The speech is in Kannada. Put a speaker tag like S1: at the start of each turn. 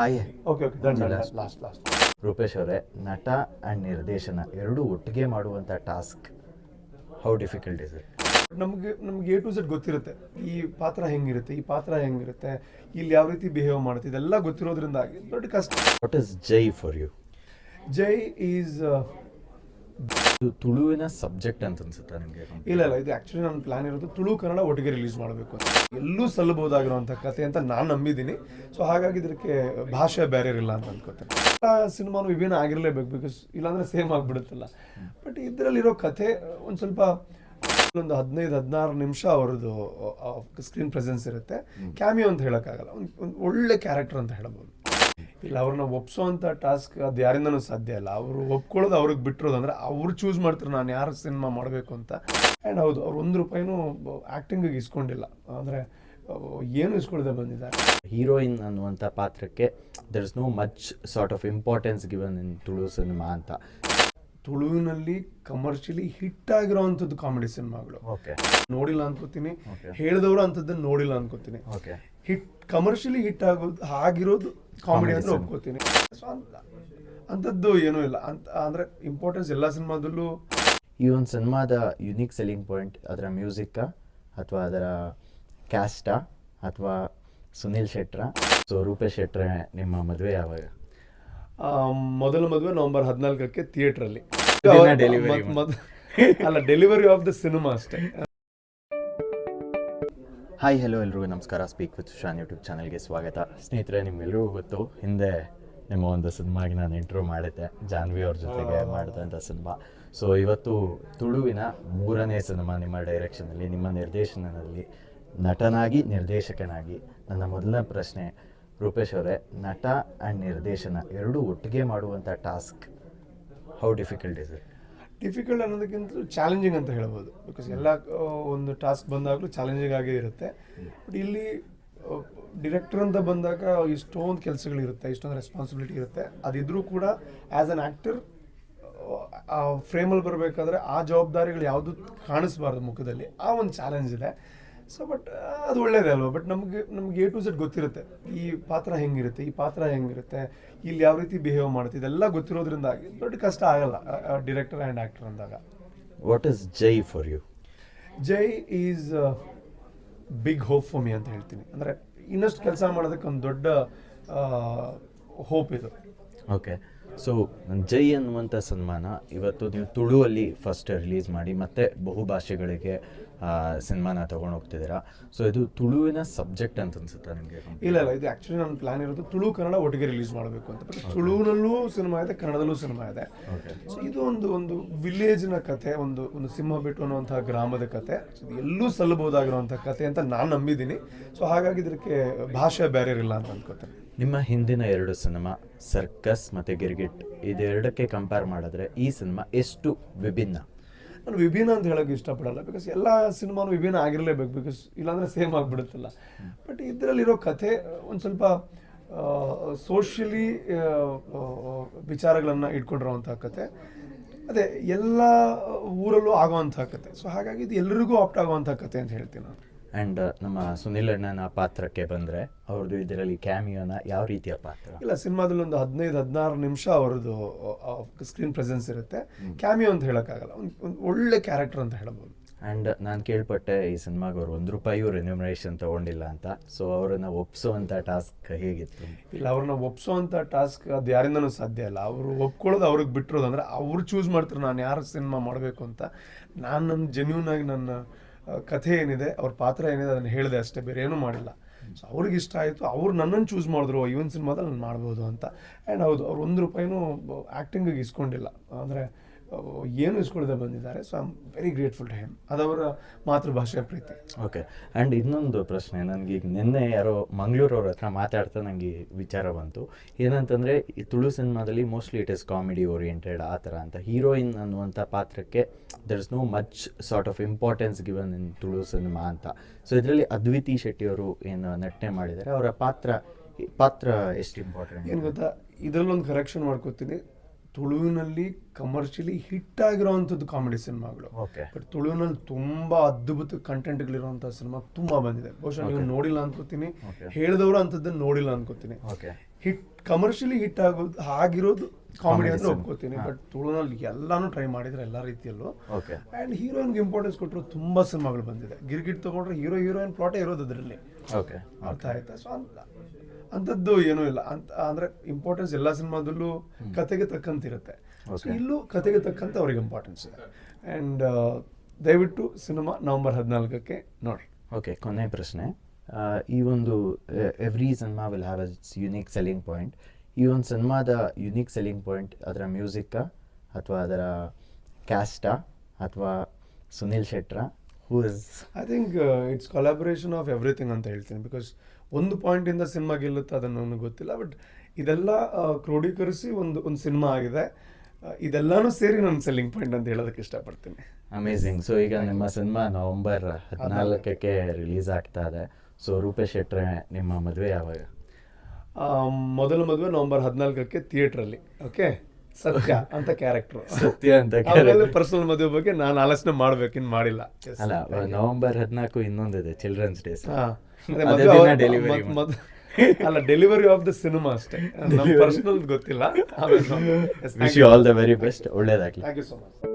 S1: Hi
S2: okay okay last last
S1: Rupesh ಅವರೇ ನಟ ಆ್ಯಂಡ್ ನಿರ್ದೇಶನ ಎರಡೂ ಒಟ್ಟಿಗೆ ಮಾಡುವಂಥ task how difficult is it
S2: ನಮಗೆ ನಮ್ಗೆ ಎ ಟು ಸೆಟ್ ಗೊತ್ತಿರುತ್ತೆ. ಈ ಪಾತ್ರ ಹೆಂಗಿರುತ್ತೆ ಈ ಪಾತ್ರ ಹೆಂಗಿರುತ್ತೆ ಇಲ್ಲಿ ಯಾವ ರೀತಿ ಬಿಹೇವ್ ಮಾಡುತ್ತೆ ಇದೆಲ್ಲ ಗೊತ್ತಿರೋದ್ರಿಂದಾಗಿ ದೊಡ್ಡ ಕಷ್ಟ.
S1: What is Jai for you
S2: Jai is
S1: ತುಳುವಿನ subject ಅಂತ ಅನ್ಸುತ್ತೆ ನಿಮಗೆ?
S2: ಇಲ್ಲ ಇಲ್ಲ ಇದು ಆ್ಯಕ್ಚುಲಿ ನನ್ನ ಪ್ಲಾನ್ ಇರೋದು ತುಳು ಕನ್ನಡ ಒಟ್ಟಿಗೆ ರಿಲೀಸ್ ಮಾಡಬೇಕು ಅಂತ. ಎಲ್ಲೂ ಸಲ್ಲಬಹುದಾಗಿರುವಂಥ ಕತೆ ಅಂತ ನಾನು ನಂಬಿದ್ದೀನಿ. ಸೊ ಹಾಗಾಗಿ ಇದಕ್ಕೆ ಭಾಷೆ ಬ್ಯಾರಿಯರ್ ಇಲ್ಲ ಅಂತ ಅನ್ಕೋತೇನೆ. ಸಿನಿಮಾನು ವಿಭಿನ್ನ ಆಗಿರಲೇಬೇಕು ಬಿಕಾಸ್ ಇಲ್ಲಾಂದ್ರೆ ಸೇಮ್ ಆಗಿಬಿಡುತ್ತಲ್ಲ. ಬಟ್ ಇದರಲ್ಲಿರೋ ಕಥೆ ಒಂದು ಸ್ವಲ್ಪ ಒಂದು ಹದಿನೈದು ಹದಿನಾರು ನಿಮಿಷ ಅವರದು ಸ್ಕ್ರೀನ್ ಪ್ರೆಸೆನ್ಸ್ ಇರುತ್ತೆ. ಕ್ಯಾಮಿಯೋ ಅಂತ ಹೇಳೋಕ್ಕಾಗಲ್ಲ. ಒಂದು ಒಂದು ಒಳ್ಳೆ ಕ್ಯಾರೆಕ್ಟರ್ ಅಂತ ಹೇಳ್ಬೋದು. ಇಲ್ಲ ಅವ್ರನ್ನ ಒಪ್ಸೋಂಥ ಟಾಸ್ಕ್ ಅದು ಯಾರಿಂದನೂ ಸಾಧ್ಯ ಇಲ್ಲ. ಅವರು ಒಪ್ಕೊಳ್ಳೋದು ಅವ್ರಿಗೆ ಬಿಟ್ಟಿರೋದು ಅಂದ್ರೆ ಅವ್ರು ಚೂಸ್ ಮಾಡ್ತಾರೆ ನಾನು ಯಾರು ಸಿನಿಮಾ ಮಾಡಬೇಕು ಅಂತ. ಆ್ಯಂಡ್ ಹೌದು ಅವ್ರು ಒಂದು ರೂಪಾಯಿನೂ ಆ್ಯಕ್ಟಿಂಗಿಗೆ ಇಸ್ಕೊಂಡಿಲ್ಲ. ಅಂದರೆ ಏನು ಇಸ್ಕೊಳ್ದೆ ಬಂದಿದ್ದಾರೆ.
S1: ಹೀರೋಯಿನ್ ಅನ್ನುವಂಥ ಪಾತ್ರಕ್ಕೆ there is no much sort of importance given in Tulu cinema ಅಂತ.
S2: ತುಳುವಿನಲ್ಲಿ ಕಮರ್ಷಿಯಲಿ ಹಿಟ್ ಆಗಿರೋವಂಥದ್ದು ಕಾಮಿಡಿ ಸಿನಿಮಾಗಳು
S1: ಓಕೆ
S2: ನೋಡಿಲ್ಲ ಅನ್ಕೋತೀನಿ. ಹೇಳಿದವರು ಅಂಥದ್ದನ್ನು ನೋಡಿಲ್ಲ ಅನ್ಕೋತೀನಿ.
S1: ಓಕೆ
S2: ಹಿಟ್ ಕಮರ್ಷಿಯಲಿ ಹಿಟ್ ಆಗೋದು ಆಗಿರೋದು ಕಾಮಿಡಿ ಅಂತ. ಒಪ್ಕೋತೀನಿ. ಸೊ ಅಂಥದ್ದು ಏನೂ ಇಲ್ಲ. ಅಂತ ಅಂದರೆ ಇಂಪಾರ್ಟೆನ್ಸ್ ಎಲ್ಲ ಸಿನಿಮಾದಲ್ಲೂ
S1: ಈ ಒಂದು ಸಿನಿಮಾದ ಯುನೀಕ್ ಸೆಲ್ಲಿಂಗ್ ಪಾಯಿಂಟ್ ಅದರ ಮ್ಯೂಸಿಕ್ ಅಥವಾ ಅದರ ಕ್ಯಾಸ್ಟಾ ಅಥವಾ ಸುನಿಲ್ ಶೆಟ್ರ. ಸೊ ರೂಪೇಶ್ ಶೆಟ್ರ ನಿಮ್ಮ ಮದುವೆ ಯಾವಾಗ?
S2: ಮೊದಲ ಮದುವೆ ನವೆಂಬರ್ ಹದಿನಾಲ್ಕಕ್ಕೆ ಥಿಯೇಟ್ರಲ್ಲಿ ಅಲ್ಲ. ಡೆಲಿವರಿ ಆಫ್ ದ ಸಿನಿಮಾ ಅಷ್ಟೇ.
S1: ಹಾಯ್ ಹಲೋ ಎಲ್ರಿಗೂ ನಮಸ್ಕಾರ. ಸ್ಪೀಕ್ ವಿತ್ ಶಾನ್ ಯೂಟ್ಯೂಬ್ ಚಾನಲ್ಗೆ ಸ್ವಾಗತ. ಸ್ನೇಹಿತರೆ ನಿಮ್ಮೆಲ್ಲರಿಗೂ ಗೊತ್ತು ಹಿಂದೆ ನಿಮ್ಮ ಒಂದು ಸಿನಿಮಾಗೆ ನಾನು ಇಂಟ್ರೂ ಮಾಡಿದ್ದೆ. ಜಾನ್ವಿ ಅವ್ರ ಜೊತೆಗೆ ಮಾಡಿದಂಥ ಸಿನಿಮಾ. ಸೊ ಇವತ್ತು ತುಳುವಿನ ಮೂರನೇ ಸಿನಿಮಾ ನಿಮ್ಮ ಡೈರೆಕ್ಷನಲ್ಲಿ ನಿಮ್ಮ ನಿರ್ದೇಶನದಲ್ಲಿ ನಟನಾಗಿ ನಿರ್ದೇಶಕನಾಗಿ ನನ್ನ ಮೊದಲನೇ ಪ್ರಶ್ನೆ ರೂಪೇಶ್ ಅವರೇ ನಟ ಆ್ಯಂಡ್ ನಿರ್ದೇಶನ ಎರಡೂ ಒಟ್ಟಿಗೆ ಮಾಡುವಂಥ task how difficult is it
S2: difficult ಅನ್ನೋದಕ್ಕಿಂತ ಚಾಲೆಂಜಿಂಗ್ ಅಂತ ಹೇಳ್ಬೋದು. ಬಿಕಾಸ್ ಎಲ್ಲ ಒಂದು ಟಾಸ್ಕ್ ಬಂದಾಗಲೂ ಚಾಲೆಂಜಿಂಗ್ ಆಗೇ ಇರುತ್ತೆ. ಬಟ್ ಇಲ್ಲಿ ಡಿರೆಕ್ಟರ್ ಅಂತ ಬಂದಾಗ ಇಷ್ಟೊಂದು ಕೆಲಸಗಳಿರುತ್ತೆ ಇಷ್ಟೊಂದು ರೆಸ್ಪಾನ್ಸಿಬಿಲಿಟಿ ಇರುತ್ತೆ. ಅದಿದ್ರೂ ಕೂಡ ಆ್ಯಸ್ ಅನ್ ಆ್ಯಕ್ಟರ್ ಆ ಫ್ರೇಮಲ್ಲಿ ಬರಬೇಕಾದ್ರೆ ಆ ಜವಾಬ್ದಾರಿಗಳು ಯಾವುದು ಕಾಣಿಸ್ಬಾರ್ದು ಮುಖದಲ್ಲಿ ಆ ಒಂದು ಚಾಲೆಂಜ್ ಇದೆ. ಸೊ ಬಟ್ ಅದು ಒಳ್ಳೇದೇ ಅಲ್ವಾ? ಬಟ್ ನಮಗೆ ನಮ್ಗೆ ಎ ಟು ಝೆಡ್ ಗೊತ್ತಿರುತ್ತೆ. ಈ ಪಾತ್ರ ಹೆಂಗಿರುತ್ತೆ ಈ ಪಾತ್ರ ಹೆಂಗಿರುತ್ತೆ ಇಲ್ಲಿ ಯಾವ ರೀತಿ ಬಿಹೇವ್ ಮಾಡುತ್ತೆ ಇದೆಲ್ಲ ಗೊತ್ತಿರೋದ್ರಿಂದಾಗಿ ದೊಡ್ಡ ಕಷ್ಟ ಆಗಲ್ಲ ಡಿರೆಕ್ಟರ್ ಆ್ಯಂಡ್ ಆ್ಯಕ್ಟರ್ ಅಂದಾಗ.
S1: What is Jai for you
S2: Jai is big hope for me ಅಂತ ಹೇಳ್ತೀನಿ. ಅಂದರೆ ಇನ್ನಷ್ಟು ಕೆಲಸ ಮಾಡೋದಕ್ಕೆ ಒಂದು ದೊಡ್ಡ ಹೋಪ್ ಇದು.
S1: ಓಕೆ ಸೊ ಜೈ ಅನ್ನುವಂಥ ಸನ್ಮಾನ ಇವತ್ತು ನೀವು ತುಳುವಲ್ಲಿ ಫಸ್ಟ್ ರಿಲೀಸ್ ಮಾಡಿ ಮತ್ತೆ ಬಹುಭಾಷೆಗಳಿಗೆ ಸಿನಿಮಾನ ತಗೊಂಡು ಹೋಗ್ತಿದ್ದೀರಾ? ಸೊ ಇದು ತುಳುವಿನ ಸಬ್ಜೆಕ್ಟ್ ಅಂತ ಅನ್ಸುತ್ತೆ ನಿಮಗೆ
S2: ಇಲ್ಲ ಇಲ್ಲ ಇದು ಆ್ಯಕ್ಚುಲಿ ನನ್ನ ಪ್ಲಾನ್ ಇರೋದು ತುಳು ಕನ್ನಡ ಒಟ್ಟಿಗೆ ರಿಲೀಸ್ ಮಾಡಬೇಕು ಅಂತ. ಬಟ್ ತುಳುವಿನಲ್ಲೂ ಸಿನಿಮಾ ಇದೆ ಕನ್ನಡದಲ್ಲೂ ಸಿನಿಮಾ ಇದೆ. ಸೊ ಇದು ಒಂದು ಒಂದು ವಿಲೇಜ್ನ ಕತೆ ಒಂದು ಒಂದು ಸಿಂಹ ಬಿಟ್ಟು ಅನ್ನುವಂತಹ ಗ್ರಾಮದ ಕತೆ. ಎಲ್ಲೂ ಸಲ್ಲಬಹುದಾಗಿರುವಂಥ ಕತೆ ಅಂತ ನಾನು ನಂಬಿದ್ದೀನಿ. ಸೊ ಹಾಗಾಗಿ ಇದಕ್ಕೆ ಭಾಷೆ ಬ್ಯಾರಿಯರ್ ಇಲ್ಲ ಅಂತ ಅನ್ಕೋತೇನೆ.
S1: ನಿಮ್ಮ ಹಿಂದಿನ ಎರಡು ಸಿನಿಮಾ ಸರ್ಕಸ್ ಮತ್ತು ಗಿರ್ಗಿಟ್ ಇದೆರಡಕ್ಕೆ ಕಂಪೇರ್ ಮಾಡಿದ್ರೆ ಈ ಸಿನಿಮಾ ಎಷ್ಟು ವಿಭಿನ್ನ?
S2: ನಾನು ವಿಭಿನ್ನ ಅಂತ ಹೇಳೋಕೆ ಇಷ್ಟಪಡಲ್ಲ. ಬಿಕಾಸ್ ಎಲ್ಲ ಸಿನಿಮಾನು ವಿಭಿನ್ನ ಆಗಿರಲೇಬೇಕು. ಬಿಕಾಸ್ ಇಲ್ಲಾಂದರೆ ಸೇಮ್ ಆಗಿಬಿಡುತ್ತಲ್ಲ. ಬಟ್ ಇದರಲ್ಲಿರೋ ಕಥೆ, ಒಂದು ಸ್ವಲ್ಪ ಸೋಷಿಯಲಿ ವಿಚಾರಗಳನ್ನು ಇಟ್ಕೊಂಡಿರೋವಂಥ ಕತೆ ಅದೇ, ಎಲ್ಲ ಊರಲ್ಲೂ ಆಗುವಂಥ ಕತೆ ಸೊ ಹಾಗಾಗಿ ಇದು ಎಲ್ರಿಗೂ ಆಪ್ಟ್ ಆಗುವಂಥ ಕತೆ ಅಂತ ಹೇಳ್ತೀನಿ ನಾನು.
S1: ಆ್ಯಂಡ್ ನಮ್ಮ ಸುನಿಲ್ ಅಣ್ಣನ ಪಾತ್ರಕ್ಕೆ ಬಂದರೆ ಅವ್ರದ್ದು ಇದರಲ್ಲಿ ಕ್ಯಾಮಿಯೋನ ಯಾವ ರೀತಿಯ ಪಾತ್ರ?
S2: ಇಲ್ಲ ಸಿನಿಮಾದಲ್ಲಿ ಒಂದು ಹದಿನೈದು ಹದಿನಾರು ನಿಮಿಷ ಅವ್ರದ್ದು ಸ್ಕ್ರೀನ್ ಪ್ರೆಸೆನ್ಸ್ ಇರುತ್ತೆ. ಕ್ಯಾಮಿಯೋ ಅಂತ ಹೇಳೋಕ್ಕಾಗಲ್ಲ. ಒಂದು ಒಳ್ಳೆ ಕ್ಯಾರೆಕ್ಟರ್ ಅಂತ ಹೇಳ್ಬೋದು.
S1: ಆ್ಯಂಡ್ ನಾನು ಕೇಳ್ಪಟ್ಟೆ ಈ ಸಿನಿಮಾಗೆ ಅವ್ರು ಒಂದು ರೂಪಾಯಿ ರೆನ್ಯೂಮರೇಷನ್ ತೊಗೊಂಡಿಲ್ಲ ಅಂತ. ಸೊ ಅವರನ್ನು ಒಪ್ಸೋವಂಥ ಟಾಸ್ಕ್ ಹೇಗಿತ್ತು?
S2: ಇಲ್ಲ ಅವ್ರನ್ನ ಒಪ್ಸೋವಂಥ ಟಾಸ್ಕ್ ಅದು ಯಾರಿಂದನೂ ಸಾಧ್ಯ ಇಲ್ಲ. ಅವರು ಒಪ್ಕೊಳ್ಳೋದು ಅವ್ರಿಗೆ ಬಿಟ್ಟಿರೋದು ಅಂದರೆ ಅವ್ರು ಚೂಸ್ ಮಾಡ್ತಾರೆ ನಾನು ಯಾರು ಸಿನಿಮಾ ಮಾಡಬೇಕು ಅಂತ. ನಾನು ನನ್ನ ಜೆನ್ಯೂನ್ ಆಗಿ ನನ್ನ ಕಥೆ ಏನಿದೆ, ಅವ್ರ ಪಾತ್ರ ಏನಿದೆ ಅದನ್ನು ಹೇಳಿದೆ ಅಷ್ಟೇ, ಬೇರೆ ಏನೂ ಮಾಡಿಲ್ಲ. ಸೊ ಅವ್ರಿಗೆ ಇಷ್ಟ ಆಯಿತು, ಅವ್ರು ನನ್ನನ್ನು ಚೂಸ್ ಮಾಡಿದ್ರು ಇವನ್ ಸಿನಿಮಾದಲ್ಲಿ ನಾನು ಮಾಡ್ಬೋದು ಅಂತ. ಆ್ಯಂಡ್ ಹೌದು, ಅವ್ರು ಒಂದು ರೂಪಾಯಿನೂ ಆ್ಯಕ್ಟಿಂಗಿಗೆ ಇಸ್ಕೊಂಡಿಲ್ಲ. ಅಂದರೆ ಏನು ಇಸ್ಕೊಳ್ದೆ ಬಂದಿದ್ದಾರೆ so I am very grateful to him ಅದವರ ಮಾತೃಭಾಷೆಯ ಪ್ರೀತಿ.
S1: ಓಕೆ ಆ್ಯಂಡ್ ಇನ್ನೊಂದು ಪ್ರಶ್ನೆ ನನಗೆ ಈಗ ನಿನ್ನೆ ಯಾರೋ ಮಂಗಳೂರವ್ರ ಹತ್ರ ಮಾತಾಡ್ತಾ ನನಗೆ ವಿಚಾರ ಬಂತು. ಏನಂತಂದರೆ ಈ ತುಳು ಸಿನಿಮಾದಲ್ಲಿ mostly it is comedy oriented ಆ ಥರ ಅಂತ. ಹೀರೋಯಿನ್ ಅನ್ನುವಂಥ ಪಾತ್ರಕ್ಕೆ there is no much sort of importance given in Tulu cinema ಅಂತ. ಸೊ ಇದರಲ್ಲಿ ಅದ್ವಿತಿ ಶೆಟ್ಟಿಯವರು ಏನು ನಟನೆ ಮಾಡಿದ್ದಾರೆ ಅವರ ಪಾತ್ರ ಪಾತ್ರ ಎಷ್ಟು ಇಂಪಾರ್ಟೆಂಟ್
S2: ಏನು ಗೊತ್ತಾ? ಇದರಲ್ಲೊಂದು ಕರೆಕ್ಷನ್ ಮಾಡ್ಕೋತೀನಿ. ತುಳುವಿನಲ್ಲಿ ಕಮರ್ಷಿಯಲಿ ಹಿಟ್ ಆಗಿರೋವಂಥದ್ದು ಕಾಮಿಡಿ ಸಿನಿಮಾಗಳು
S1: ಓಕೆ
S2: ಬಟ್ ತುಳುವಿನಲ್ಲಿ ತುಂಬಾ ಅದ್ಭುತ ಕಂಟೆಂಟ್ಗಳಿರುವಂಥ ಸಿನಿಮಾ ತುಂಬಾ ಬಂದಿದೆ. ಬಹುಶಃ ನೀವು ನೋಡಿಲ್ಲ ಅನ್ಕೋತೀನಿ. ಹೇಳಿದವರು ಅಂಥದ್ದನ್ನು ನೋಡಿಲ್ಲ ಅನ್ಕೋತೀನಿ ಹಿಟ್ ಕಮರ್ಷಿಯಲಿ ಹಿಟ್ ಆಗೋದು ಆಗಿರೋದು ಕಾಮಿಡಿ
S1: ಅಂತ
S2: ಅಂದ್ರೆ ಒಪ್ಕೋತೀನಿ. ಬಟ್ ತುಳುನಲ್ಲಿ ಎಲ್ಲಾನು ಟ್ರೈ ಮಾಡಿದ್ರೆ ಎಲ್ಲ ರೀತಿಯಲ್ಲೂ. ಅಂಡ್ ಹೀರೋಯಿನ್ಗೆ ಇಂಪಾರ್ಟೆನ್ಸ್ ಕೊಟ್ಟರು ತುಂಬಾ ಸಿನಿಮಾಗಳು ಬಂದಿದೆ. ಗಿರ್ಗಿಟ್ ತಗೊಂಡ್ರೆ ಹೀರೋ ಹೀರೋಯಿನ್ ಪ್ಲಾಟೇ ಇರೋದು ಅದರಲ್ಲಿ. ಅರ್ಥ ಆಯ್ತಾ? ಸೊ ಅಂತ ಅಂಥದ್ದು ಏನೂ ಇಲ್ಲ. ಅಂತ ಅಂದ್ರೆ ಇಂಪಾರ್ಟೆನ್ಸ್ ಎಲ್ಲ ಸಿನಿಮಾದಲ್ಲೂ ಕತೆಗೆ ತಕ್ಕಂತಿರುತ್ತೆ. ಸೊ. ಇಲ್ಲೂ ಕತೆಗೆ ತಕ್ಕಂತ ಅವ್ರಿಗೆ ಇಂಪಾರ್ಟೆನ್ಸ್ ಇದೆ ಆ್ಯಂಡ್ ದಯವಿಟ್ಟು ಸಿನಿಮಾ ನವೆಂಬರ್ ಹದಿನಾಲ್ಕಕ್ಕೆ ನೋಡಿ
S1: ಓಕೆ ಕೊನೆ ಪ್ರಶ್ನೆ. ಈ ಒಂದು every cinema will have its unique selling point ಈ ಒಂದು ಸಿನಿಮಾದ ಯುನೀಕ್ ಸೆಲ್ಲಿಂಗ್ ಪಾಯಿಂಟ್ ಅದರ ಮ್ಯೂಸಿಕ್ಕಾ ಅಥವಾ ಅದರ ಕ್ಯಾಸ್ಟಾ ಅಥವಾ Sunil ಶೆಟ್ರಾ
S2: I think it's collaboration of everything ಅಂತ ಹೇಳ್ತೀನಿ. ಬಿಕಾಸ್ ಒಂದು ಪಾಯಿಂಟಿಂದ ಸಿನಿಮಾ ಗೆಲ್ಲುತ್ತೆ ಅದನ್ನು ನನಗೆ ಗೊತ್ತಿಲ್ಲ. ಬಟ್ ಇದೆಲ್ಲ ಕ್ರೋಢೀಕರಿಸಿ ಒಂದು ಒಂದು ಸಿನಿಮಾ ಆಗಿದೆ. ಇದೆಲ್ಲಾನು ಸೇರಿ ನನ್ನ ಸೆಲ್ಲಿಂಗ್ ಪಾಯಿಂಟ್ ಅಂತ ಹೇಳೋದಕ್ಕೆ ಇಷ್ಟಪಡ್ತೀನಿ.
S1: ಅಮೇಝಿಂಗ್ ಸೊ ಈಗ ನಿಮ್ಮ ಸಿನಿಮಾ ನವೆಂಬರ್ ಹದಿನಾಲ್ಕಕ್ಕೆ ರಿಲೀಸ್ ಆಗ್ತಾ ಇದೆ. ಸೊ ರೂಪೇಶ್ ಶೆಟ್ರೆ ನಿಮ್ಮ ಮದುವೆ ಯಾವಾಗ?
S2: ಮೊದಲ ಮದುವೆ ನವೆಂಬರ್ ಹದಿನಾಲ್ಕಕ್ಕೆ ಥಿಯೇಟ್ರಲ್ಲಿ ಓಕೆ ಸತ್ಯ ಅಂತ ಕ್ಯಾರೆಕ್ಟರ್
S1: ಸತ್ಯ ಅಂತ.
S2: ಪರ್ಸನಲ್ ಮದುವೆ ಬಗ್ಗೆ ನಾನು ಆಲೋಚನೆ ಮಾಡ್ಬೇಕು ಇನ್ನು ಮಾಡಿಲ್ಲ.
S1: ಅಲ್ಲ ನವೆಂಬರ್ ಹದಿನಾಲ್ಕು ಇನ್ನೊಂದಿದೆ ಚಿಲ್ಡ್ರನ್ಸ್ ಡೇಸ್
S2: ಅಲ್ಲ ಡೆಲಿವರಿ ಆಫ್ ದ ಸಿನಿಮಾ ಅಷ್ಟೇ. ಪರ್ಸನಲ್ ಗೊತ್ತಿಲ್ಲ.
S1: ಆಲ್ ದ ವೆರಿ ಬೆಸ್ಟ್ ಒಳ್ಳೇದಾಗ್ಲಿ.
S2: Thank you so much